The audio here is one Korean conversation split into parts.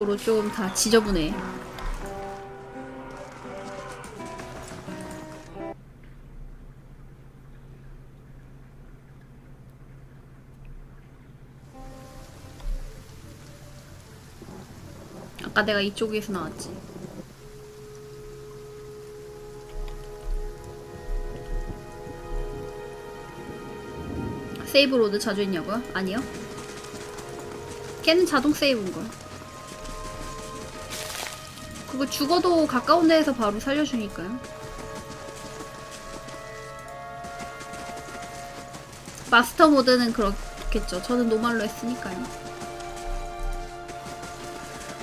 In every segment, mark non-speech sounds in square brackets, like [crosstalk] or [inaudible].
으로 좀 다 지저분해. 아까 내가 이쪽에서 나왔지. 세이브 로드 자주 했냐고요? 아니요. 걔는 자동 세이브인 거야. 그거 죽어도 가까운 데에서 바로 살려주니까요. 마스터 모드는 그렇겠죠. 저는 노말로 했으니까요.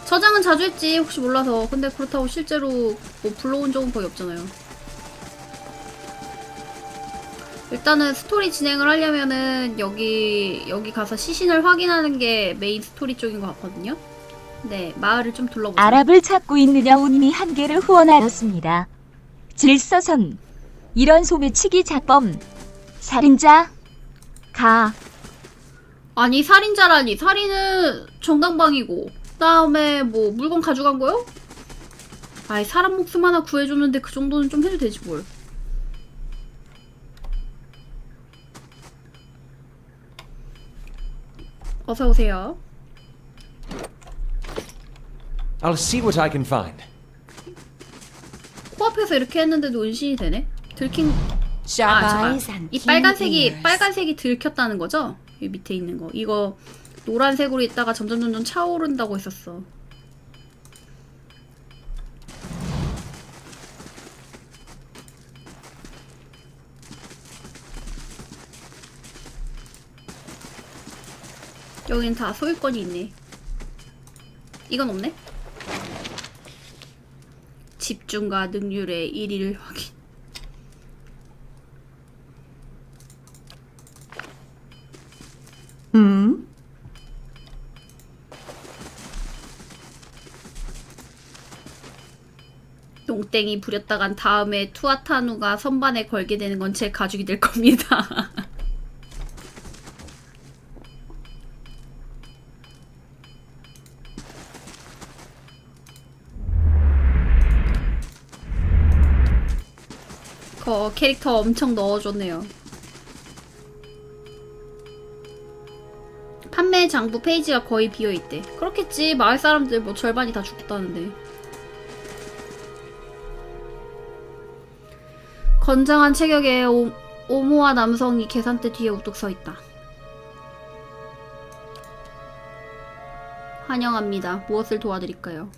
저장은 자주 했지, 혹시 몰라서. 근데 그렇다고 실제로 뭐 불러온 적은 거의 없잖아요. 일단은 스토리 진행을 하려면은 여기, 여기 가서 시신을 확인하는 게 메인 스토리 쪽인 것 같거든요. 네, 마을을 좀 둘러보자. 아랍을 찾고 있느냐 운이 한 개를 후원하였습니다. 질서선 이런 소매치기 작범 살인자 가 아니 살인자라니 살인은 정당방이고 그다음에 뭐 물건 가져간 거요? 아이 사람 목숨 하나 구해줬는데 그 정도는 좀 해도 되지 뭘 어서 오세요 I'll see what I can find. 코앞에서 이렇게 했는데도 은신이 되네? 들킨 아 잠깐 이 빨간색이 빨간색이 들켰다는 거죠? 이 밑에 있는 거. 이거 노란색으로 있다가 점점 점점 차오른다고 했었어. 여긴 다 소유권이 있네. 이건 없네 집중과 능률의 1위를 확인 음? 농땡이 부렸다간 다음에 투아타누가 선반에 걸게 되는 건 제 가죽이 될 겁니다. [laughs] 캐릭터 엄청 넣어줬네요. 판매 장부 페이지가 거의 비어있대. 그렇겠지. 마을 사람들 뭐 절반이 다 죽었다는데. 건장한 체격의 오, 오모와 남성이 계산대 뒤에 우뚝 서 있다. 환영합니다. 무엇을 도와드릴까요?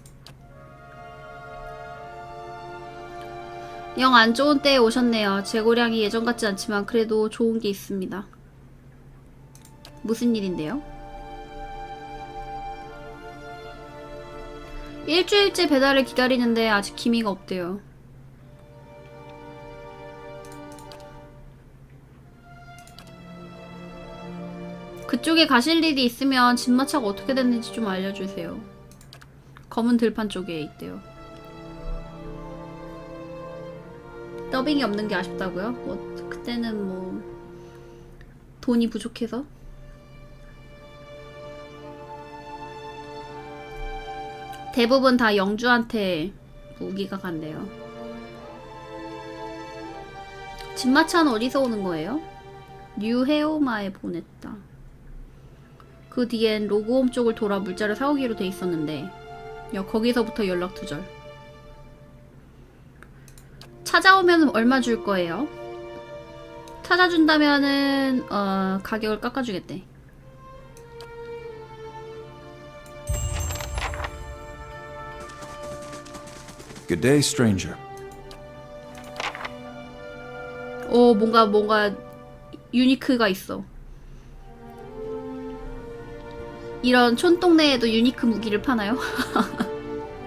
영 안 좋은 때에 오셨네요. 재고량이 예전 같지 않지만 그래도 좋은 게 있습니다. 무슨 일인데요? 일주일째 배달을 기다리는데 아직 기미가 없대요. 그쪽에 가실 일이 있으면 진마차가 어떻게 됐는지 좀 알려주세요. 검은 들판 쪽에 있대요. 더빙이 없는 게 아쉽다고요? 뭐 그때는 뭐 돈이 부족해서 대부분 다 영주한테 무기가 간대요. 진마차는 어디서 오는 거예요? 뉴헤오마에 보냈다. 그 뒤엔 로그홈 쪽을 돌아 물자를 사오기로 돼 있었는데 야 거기서부터 연락 두절 찾아오면 얼마 줄 거예요? 찾아준다면은 어 가격을 깎아주겠대 Good day, stranger. 어 뭔가 뭔가 유니크가 있어 이런 촌동네에도 유니크 무기를 파나요?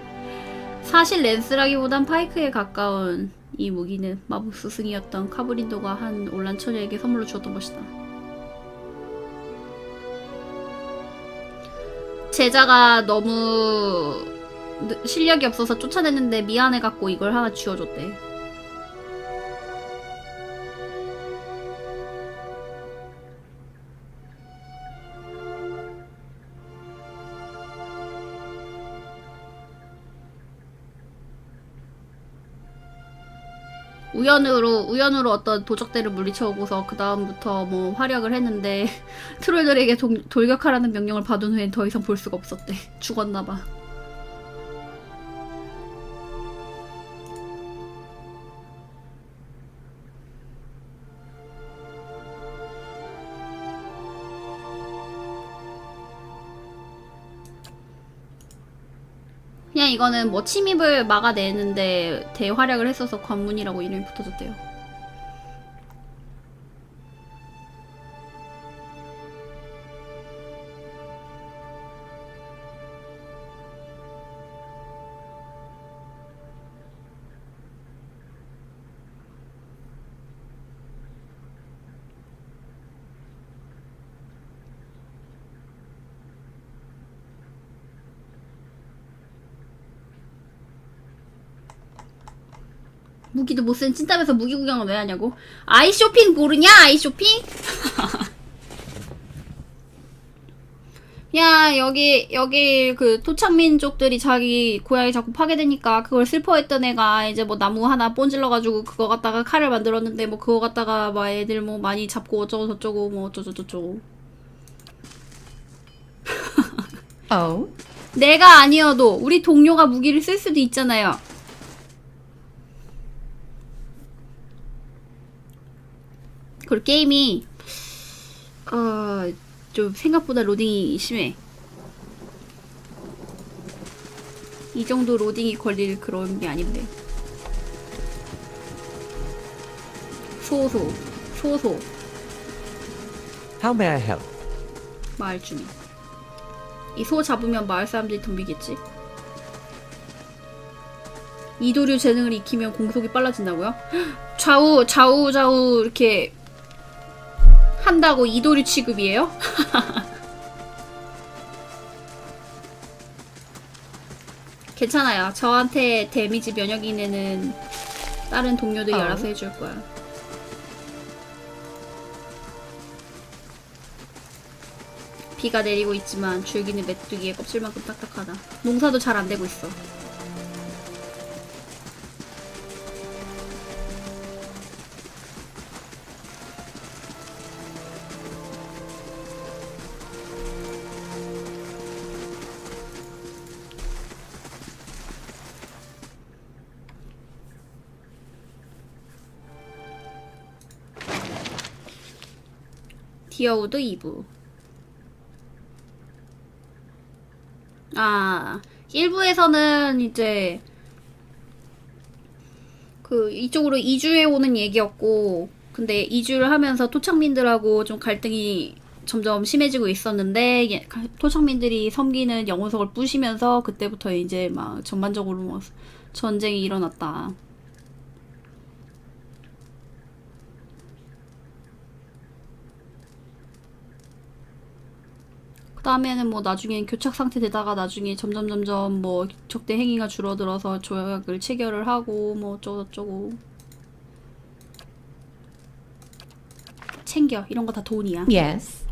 [laughs] 사실 랜스라기보단 파이크에 가까운 이 무기는 마법 스승이었던 카브린도가 한 올란 처녀에게 선물로 주었던 것이다. 제자가 너무 느- 실력이 없어서 쫓아냈는데 미안해갖고 이걸 하나 쥐어줬대. 우연으로 우연으로 어떤 도적대를 물리쳐오고서 그 다음부터 뭐 활약을 했는데 [laughs] 트롤들에게 동- 돌격하라는 명령을 받은 후엔 더 이상 볼 수가 없었대. 죽었나봐. 이거는 뭐 침입을 막아내는데 대활약을 했어서 관문이라고 이름이 붙어졌대요. 무기도 못 쓴 찐따면서 무기 구경을 왜 하냐고? 아이 쇼핑 모르냐? 아이 쇼핑? [laughs] 야 여기 여기 그 토착민족들이 자기 고향이 자꾸 파괴되니까 그걸 슬퍼했던 애가 이제 뭐 나무 하나 본질러가지고 그거 갖다가 칼을 만들었는데 뭐 그거 갖다가 막 애들 뭐 많이 잡고 어쩌고 저쩌고 뭐 어쩌고 저쩌고 Oh? 내가 아니어도 우리 동료가 무기를 쓸 수도 있잖아요. 그리고 게임이 어, 좀 생각보다 로딩이 심해. 이 정도 로딩이 걸릴 그런 게 아닌데. 소소, 소소, How may I help? 마을 주민. 이 소 잡으면 마을 사람들이 덤비겠지? 이도류 재능을 익히면 공속이 빨라진다고요? [gasps] 좌우 좌우 좌우 이렇게 한다고 이도류 취급이에요? [laughs] 괜찮아요. 저한테 데미지 면역인 애는 다른 동료들이 어. 알아서 해줄 거야. 비가 내리고 있지만 줄기는 메뚜기의 껍질만큼 딱딱하다. 농사도 잘 안 되고 있어. 디어우드 2부. 아, 1부에서는 이제 그 이쪽으로 이주해 오는 얘기였고, 근데 이주를 하면서 토착민들하고 좀 갈등이 점점 심해지고 있었는데, 예, 가- 토착민들이 섬기는 영혼석을 부시면서 그때부터 이제 막 전반적으로 뭐 전쟁이 일어났다. 그 다음에는 뭐 나중엔 교착 상태 되다가 나중에 점점 점점 뭐 적대 행위가 줄어들어서 조약을 체결을 하고 뭐 어쩌고 저쩌고. 챙겨. 이런 거 다 돈이야. Yes.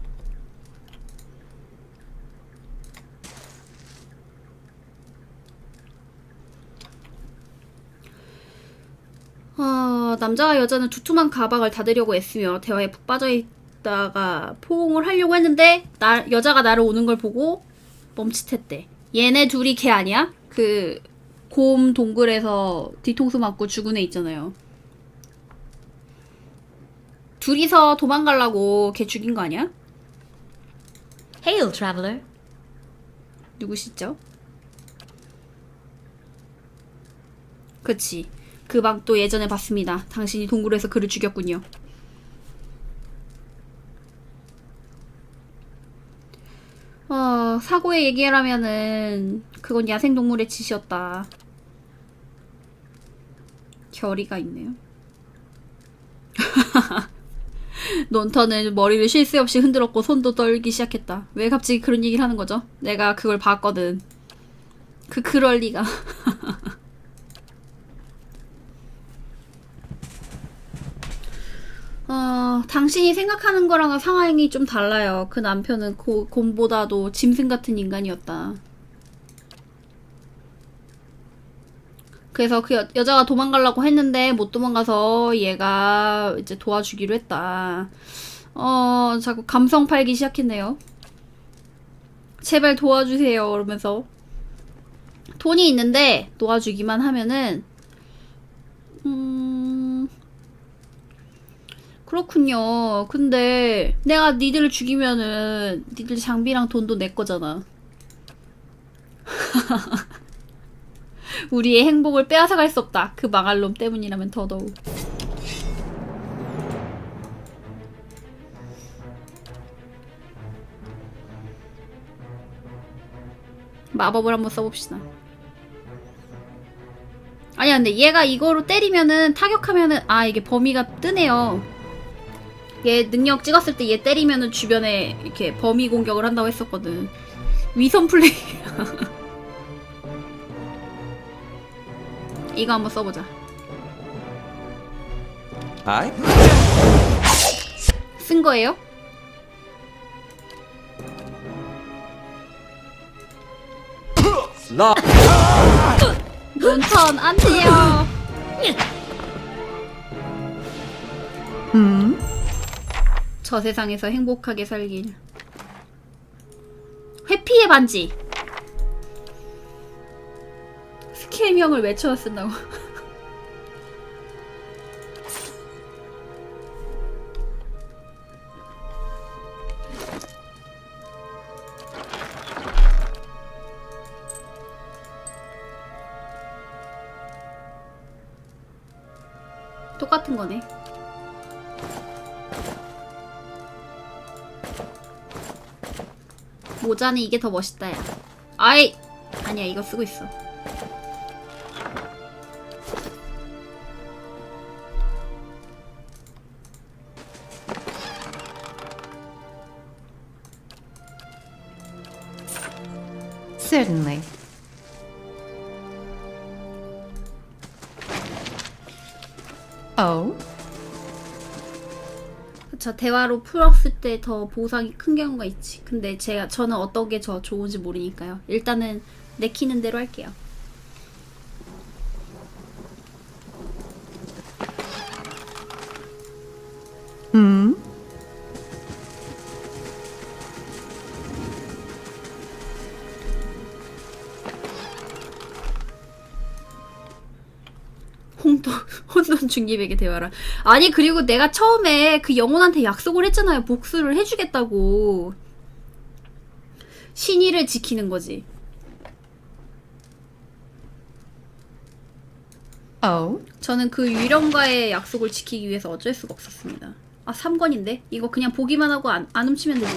어, 남자와 여자는 두툼한 가방을 닫으려고 애쓰며 대화에 푹 빠져 있다가 포옹을 하려고 했는데 나, 여자가 나를 오는 걸 보고 멈칫했대. 얘네 둘이 걔 아니야? 그 곰 동굴에서 뒤통수 맞고 죽은 애 있잖아요. 둘이서 도망가려고 걔 죽인 거 아니야? Hail, traveler. 누구시죠? 그치. 그 방 또 예전에 봤습니다. 당신이 동굴에서 그를 죽였군요. 어, 사고의 얘기라면은 그건 야생동물의 짓이었다. 결의가 있네요. [laughs] 논터는 머리를 쉴 새 없이 흔들었고 손도 떨기 시작했다. 왜 갑자기 그런 얘기를 하는 거죠? 내가 그걸 봤거든. 그 그럴 리가. [laughs] 어, 당신이 생각하는 거랑은 상황이 좀 달라요. 그 남편은 고, 곰보다도 짐승 같은 인간이었다. 그래서 그 여, 여자가 도망가려고 했는데 못 도망가서 얘가 이제 도와주기로 했다. 어, 자꾸 감성 팔기 시작했네요. 제발 도와주세요. 그러면서. 돈이 있는데 도와주기만 하면은, 음, 그렇군요. 근데 내가 니들을 죽이면은 니들 장비랑 돈도 내 거잖아. [laughs] 우리의 행복을 빼앗아갈 수 없다. 그 망할 놈 때문이라면 더더욱. 마법을 한번 써봅시다. 아니야, 근데 얘가 이거로 때리면은 타격하면은 아 이게 범위가 뜨네요. 얘 능력 찍었을 때 얘 때리면은 주변에 이렇게 범위 공격을 한다고 했었거든. 위선 플레이. [laughs] 이거 한번 써보자. 쓴 거예요? 논턴 안 돼요. 저 세상에서 행복하게 살길. 회피의 반지. 스킬명을 외쳐 쓴다고. 모자는 이게 더 멋있다, 야. 아이! 아니야, 이거 쓰고 있어. Certainly. Oh? 저 대화로 풀었을 때 더 보상이 큰 경우가 있지. 근데 제가 저는 어떤 게 저 좋은지 모르니까요. 일단은 내키는 대로 할게요. 중립에게 대화라. 아니 그리고 내가 처음에 그 영혼한테 약속을 했잖아요. 복수를 해주겠다고. 신의를 지키는 거지. Oh? 저는 그 유령과의 약속을 지키기 위해서 어쩔 수가 없었습니다. 아 3권인데? 이거 그냥 보기만 하고 안, 안 훔치면 되지.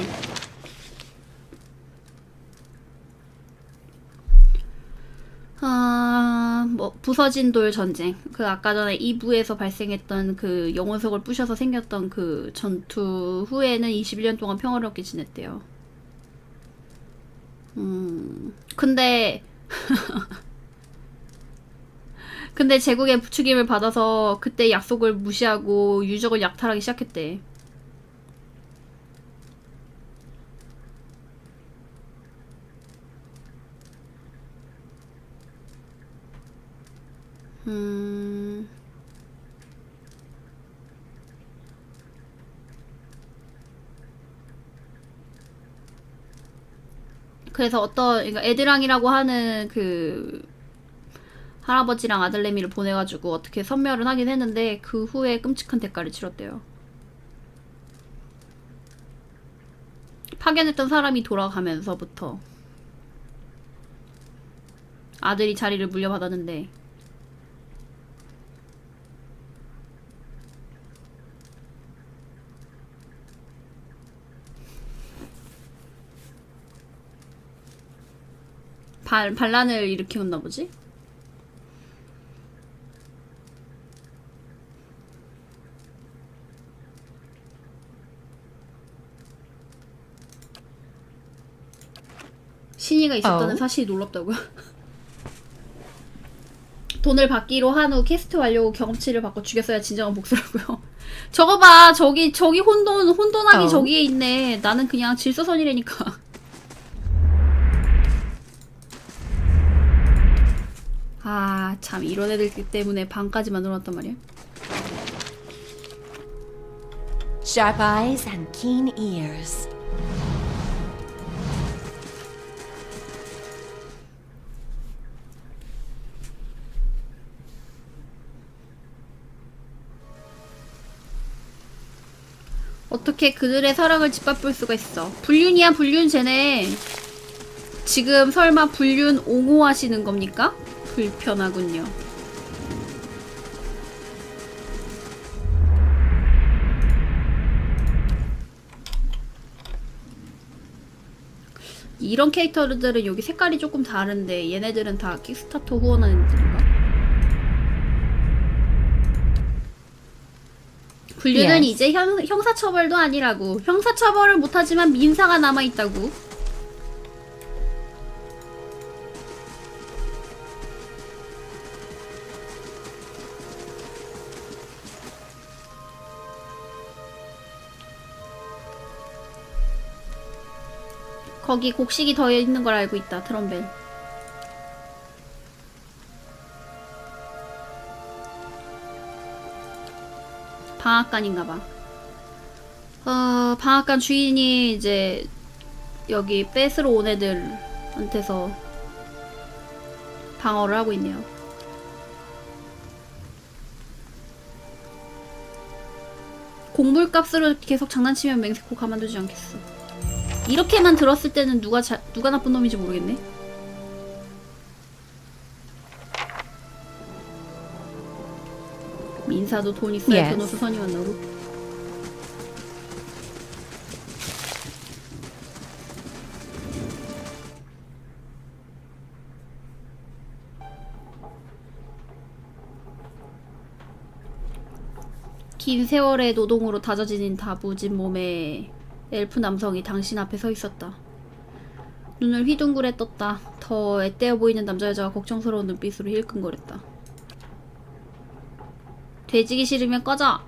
아, 뭐 부서진 돌 전쟁. 그 아까 전에 2부에서 발생했던 그 영혼석을 부셔서 생겼던 그 전투 후에는 21년 동안 평화롭게 지냈대요. 음, 근데 [laughs] 근데 제국의 부추김을 받아서 그때 약속을 무시하고 유적을 약탈하기 시작했대. 음. 그래서 어떤 그러니까 에드랑이라고 하는 그 할아버지랑 아들내미를 보내가지고 어떻게 선멸을 하긴 했는데 그 후에 끔찍한 대가를 치렀대요. 파견했던 사람이 돌아가면서부터 아들이 자리를 물려받았는데 반, 반란을 일으켰나 보지? 신이가 있었다는 어. 사실이 놀랍다고요? [laughs] 돈을 받기로 한 후 퀘스트 완료 후 경험치를 받고 죽였어야 진정한 복수라고요. [laughs] 저거 봐, 저기 저기 혼돈 혼돈하기 어. 저기에 있네. 나는 그냥 질서선이라니까. [laughs] 아, 참 이런 애들 때문에 방까지 만들어놨단 말이야. Sharp eyes and keen ears. 어떻게 그들의 사랑을 짓밟을 수가 있어? 불륜이야 불륜 쟤네. 지금 설마 불륜 옹호하시는 겁니까? 불편하군요. 이런 캐릭터들은 여기 색깔이 조금 다른데 얘네들은 다 킥스타터 후원하는 애들인가? 불륜은 Yes. 이제 형, 형사처벌도 아니라고 형사처벌을 못하지만 민사가 남아있다고 거기 곡식이 더 있는 걸 알고 있다 트럼벨 방앗간인가 봐. 어, 방앗간 주인이 이제 여기 뺏으러 온 애들한테서 방어를 하고 있네요. 곡물값으로 계속 장난치면 맹세코 가만두지 않겠어 이렇게만 들었을 때는 누가 자, 누가 나쁜 놈인지 모르겠네. 민사도 돈 있어야 Yes. 변호사 선이 왔나고. 긴 세월의 노동으로 다져진 다부진 몸에 엘프 남성이 당신 앞에 서 있었다. 눈을 휘둥그레 떴다. 더 애때어 보이는 남자 여자가 걱정스러운 눈빛으로 힐끔거렸다. 돼지기 싫으면 꺼져.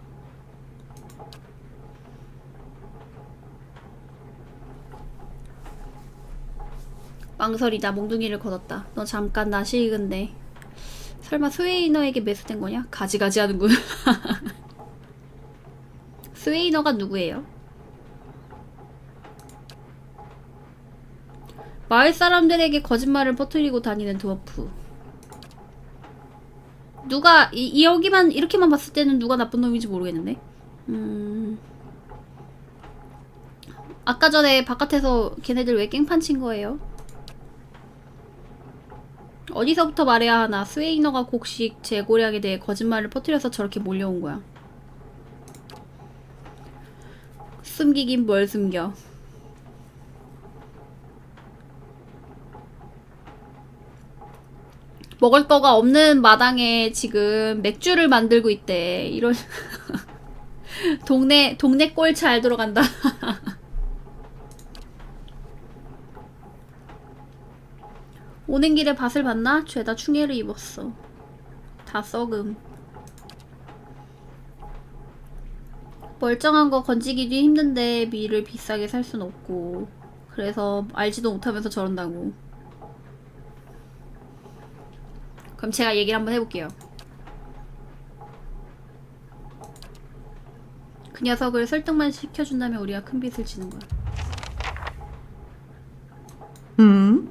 망설이다 몽둥이를 걷었다. 너 잠깐 나 식은데. 설마 스웨이너에게 매수된 거냐? 가지가지 하는군. [laughs] 스웨이너가 누구예요? 마을 사람들에게 거짓말을 퍼뜨리고 다니는 드워프. 누가 이, 이 여기만 이렇게만 봤을 때는 누가 나쁜 놈인지 모르겠는데. 음. 아까 전에 바깥에서 걔네들 왜 깽판 친 거예요? 어디서부터 말해야 하나 스웨이너가 곡식 재고량에 대해 거짓말을 퍼뜨려서 저렇게 몰려온 거야. 숨기긴 뭘 숨겨. 먹을 거가 없는 마당에 지금 맥주를 만들고 있대. 이런 [laughs] 동네 동네 꼴 잘 들어간다. [laughs] 오는 길에 밭을 봤나? 죄다 충해를 입었어. 다 썩음. 멀쩡한 거 건지기도 힘든데 밀을 비싸게 살 순 없고 그래서 알지도 못하면서 저런다고. 그럼 제가 얘기를 한번 해볼게요. 그 녀석을 설득만 시켜준다면 우리가 큰 빚을 지는 거야. Hmm?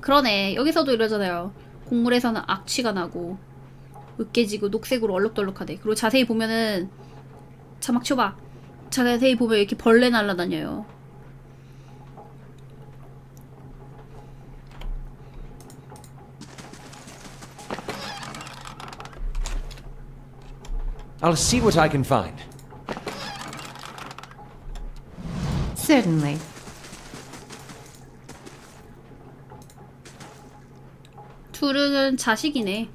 그러네. 여기서도 이러잖아요. 곡물에서는 악취가 나고 으깨지고 녹색으로 얼룩덜룩하대. 그리고 자세히 보면은 자막 쳐봐. 자세히 보면 이렇게 벌레 날라다녀요. I'll see what I can find. Certainly. 둘은 자식이네.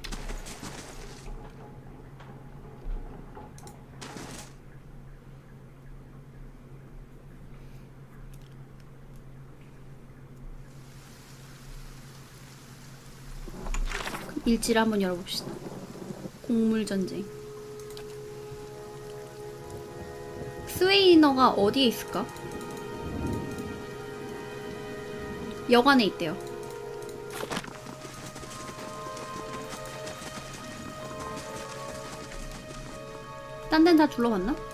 일지를 한번 열어봅시다. 곡물 전쟁. 스웨이너가 어디에 있을까? 여관에 있대요. 딴 데는 다 둘러봤나?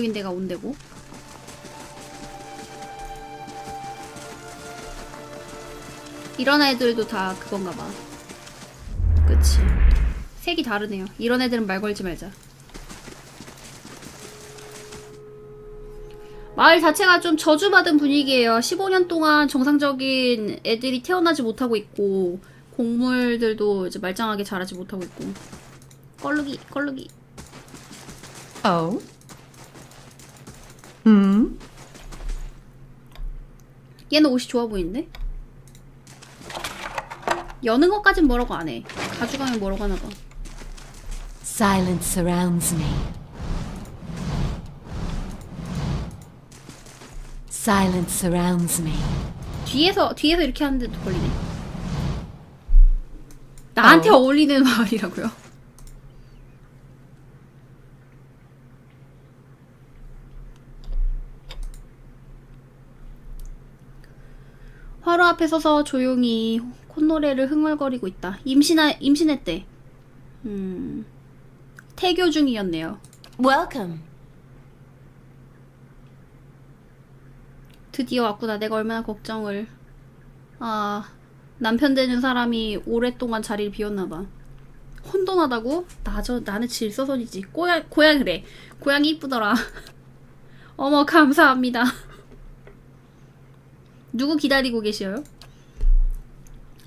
여긴 내가 온 데고. 이런 애들도 다 그건가 봐. 그치. 색이 다르네요. 이런 애들은 말 걸지 말자. 마을 자체가 좀 저주받은 분위기예요. 15년 동안 정상적인 애들이 태어나지 못하고 있고 곡물들도 이제 말짱하게 자라지 못하고 있고 껄루기 껄루기 Oh? Hmm? 얘는 옷이 좋아 보이는데? 여는 것까진 뭐라고 안 해. 가져가면 뭐라고 하나 봐. Silence surrounds me. Silence surrounds me. 뒤에서 뒤에서 이렇게 하는데도 걸리네. 나한테 어. 어울리는 [laughs] 말이라고요. 화로 앞에 서서 조용히 콧노래를 흥얼거리고 있다. 임신하 임신했대. 음. 태교 중이었네요. Welcome. 드디어 왔구나. 내가 얼마나 걱정을. 아, 남편 되는 사람이 오랫동안 자리를 비웠나봐. 혼돈하다고? 나 저, 나는 질서선이지. 고양, 고양 그래. 고양이 이쁘더라. [laughs] 어머, 감사합니다. 누구 기다리고 계셔요?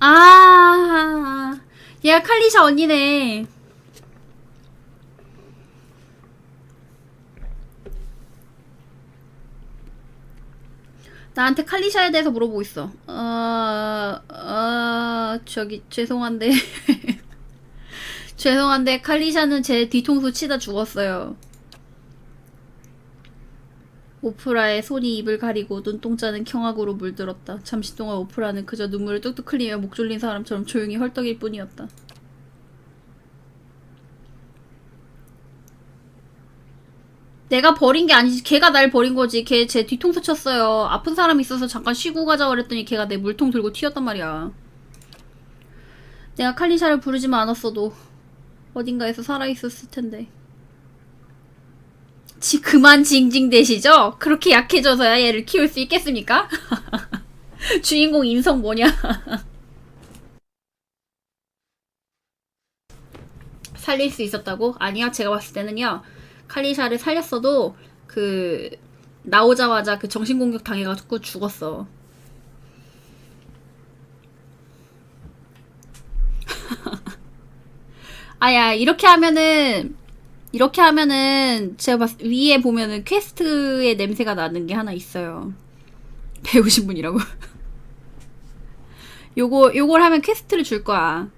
아, 얘가 칼리샤 언니네. 나한테 칼리샤에 대해서 물어보고 있어. 어, 어, 저기, 죄송한데. [laughs] 죄송한데, 칼리샤는 제 뒤통수 치다 죽었어요. 오프라의 손이 입을 가리고 눈동자는 경악으로 물들었다. 잠시 동안 오프라는 그저 눈물을 뚝뚝 흘리며 목 졸린 사람처럼 조용히 헐떡일 뿐이었다. 내가 버린 게 아니지. 걔가 날 버린 거지. 걔 제 뒤통수 쳤어요. 아픈 사람 있어서 잠깐 쉬고 가자 그랬더니 걔가 내 물통 들고 튀었단 말이야. 내가 칼리샤를 부르지만 않았어도 어딘가에서 살아있었을 텐데. 지 그만 징징대시죠? 그렇게 약해져서야 얘를 키울 수 있겠습니까? [laughs] 주인공 인성 뭐냐? [laughs] 살릴 수 있었다고? 아니야, 제가 봤을 때는요. 칼리샤를 살렸어도 그 나오자마자 그 정신 공격 당해가지고 죽었어. [laughs] 아야 이렇게 하면은 이렇게 하면은 제가 봤을 때 위에 보면은 퀘스트의 냄새가 나는 게 하나 있어요. [laughs] 배우신 분이라고. [laughs] 요거 요걸 하면 퀘스트를 줄 거야.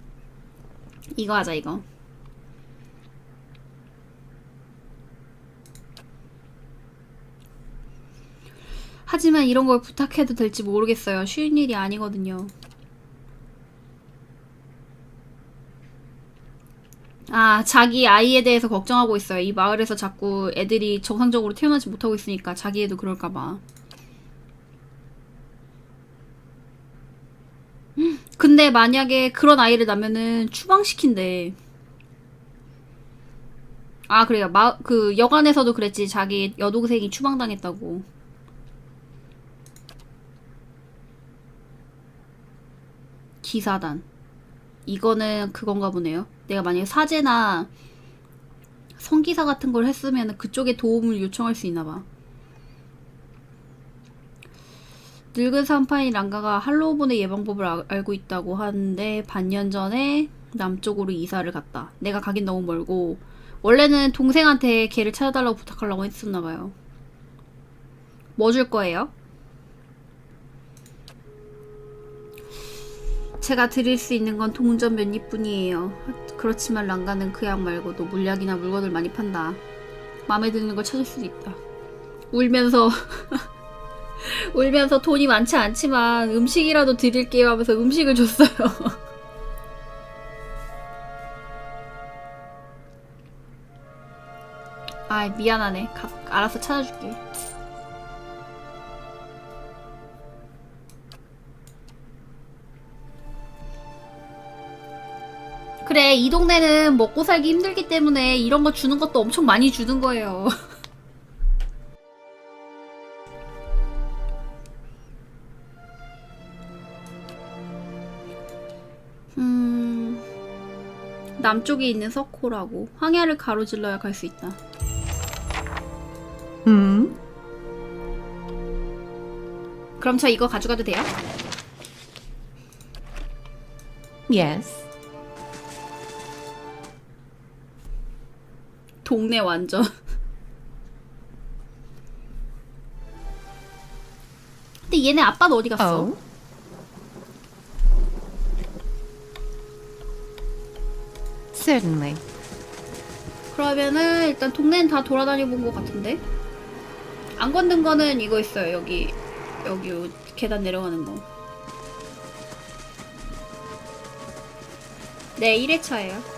이거 하자 이거. 하지만 이런 걸 부탁해도 될지 모르겠어요. 쉬운 일이 아니거든요. 아, 자기 아이에 대해서 걱정하고 있어요. 이 마을에서 자꾸 애들이 정상적으로 태어나지 못하고 있으니까 자기 애도 그럴까봐. 음, 근데 만약에 그런 아이를 낳으면은 추방시킨대. 아, 그래요. 마, 그, 여관에서도 그랬지. 자기 여동생이 추방당했다고. 기사단. 이거는 그건가 보네요. 내가 만약에 사제나 성기사 같은 걸 했으면 그쪽에 도움을 요청할 수 있나 봐. 늙은 산파인 랑가가 할로우본의 예방법을 아- 알고 있다고 하는데 반년 전에 남쪽으로 이사를 갔다. 내가 가긴 너무 멀고 원래는 동생한테 걔를 찾아달라고 부탁하려고 했었나 봐요. 뭐 줄 거예요? 제가 드릴 수 있는 건 동전 몇 입뿐이에요. 그렇지만 랑가는 그 약 말고도 물약이나 물건을 많이 판다. 마음에 드는 걸 찾을 수도 있다. 울면서 [laughs] 울면서 돈이 많지 않지만 음식이라도 드릴게요 하면서 음식을 줬어요. [laughs] 아 미안하네. 가, 알아서 찾아줄게. 그래 이 동네는 먹고 살기 힘들기 때문에 이런 거 주는 것도 엄청 많이 주는 거예요. [laughs] 음 남쪽에 있는 석호라고 황야를 가로질러야 갈 수 있다. Hmm? 그럼 저 이거 가져가도 돼요? Yes. 동네 완전. 근데 얘네 아빠는 어디 갔어? Certainly. 그러면은 일단 동네는 다 돌아다녀 본 것 같은데 안 건든 거는 이거 있어요 여기 여기 요 계단 내려가는 거. 네 1회차예요.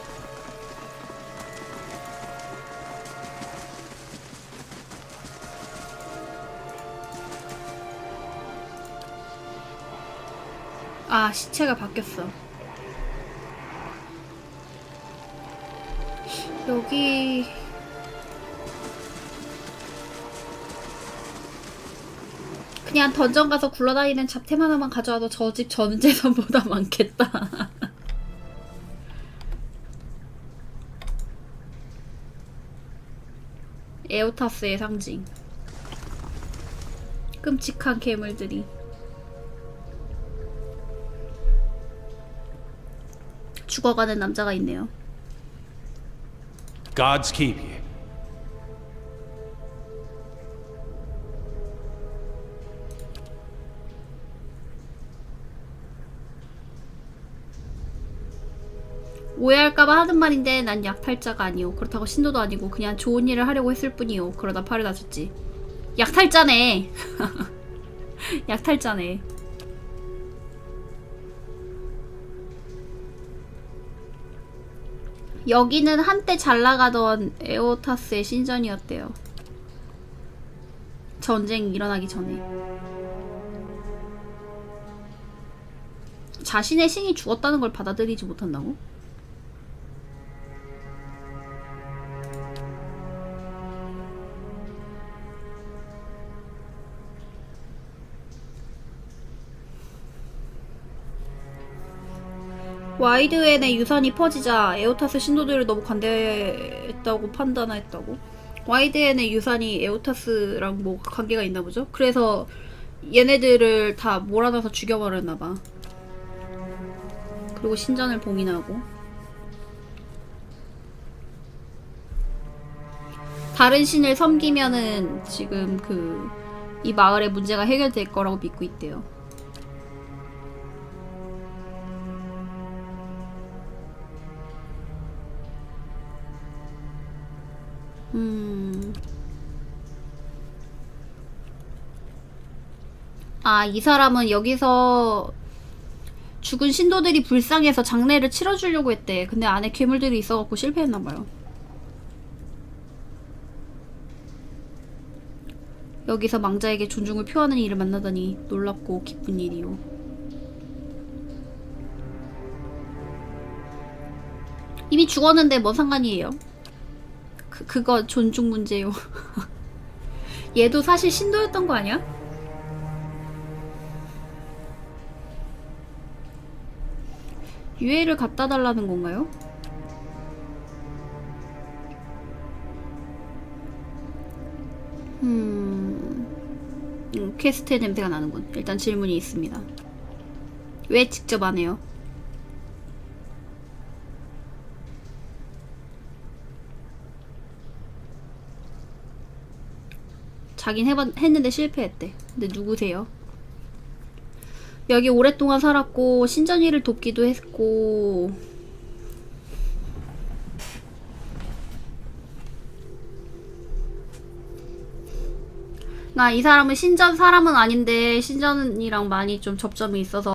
아 시체가 바뀌었어. 여기 그냥 던전 가서 굴러다니는 잡템 하나만 가져와도 저집전 재산보다 [laughs] 많겠다. 에오타스의 상징. 끔찍한 괴물들이. 죽어가는 남자가 있네요. Gods keep you. 오해할까봐 하는 말인데 난 약탈자가 아니오. 그렇다고 신도도 아니고 그냥 좋은 일을 하려고 했을 뿐이오. 그러다 팔을 다쳤지. 약탈자네. [laughs] 약탈자네. 여기는 한때 잘 나가던 에오타스의 신전이었대요. 전쟁이 일어나기 전에. 자신의 신이 죽었다는 걸 받아들이지 못한다고? 와이드엔의 유산이 퍼지자 에오타스 신도들을 너무 관대했다고 판단했다고? 와이드엔의 유산이 에오타스랑 뭐 관계가 있나 보죠? 그래서 얘네들을 다 몰아넣어서 죽여버렸나 봐. 그리고 신전을 봉인하고 다른 신을 섬기면은 지금 그 이 마을의 문제가 해결될 거라고 믿고 있대요. 음. 아, 이 사람은 여기서 죽은 신도들이 불쌍해서 장례를 치러주려고 했대. 근데 안에 괴물들이 있어갖고 실패했나봐요. 여기서 망자에게 존중을 표하는 이를 만나다니 놀랍고 기쁜 일이요. 이미 죽었는데 뭔 상관이에요? 그, 그거 존중 문제요. [laughs] 얘도 사실 신도였던 거 아니야? 유해를 갖다 달라는 건가요? 음, 음, 퀘스트의 냄새가 나는군. 일단 질문이 있습니다. 왜 직접 안 해요? 자긴 해봤, 했는데 실패했대. 근데 누구세요? 여기 오랫동안 살았고 신전이를 돕기도 했고 나 이 사람은 신전 사람은 아닌데 신전이랑 많이 좀 접점이 있어서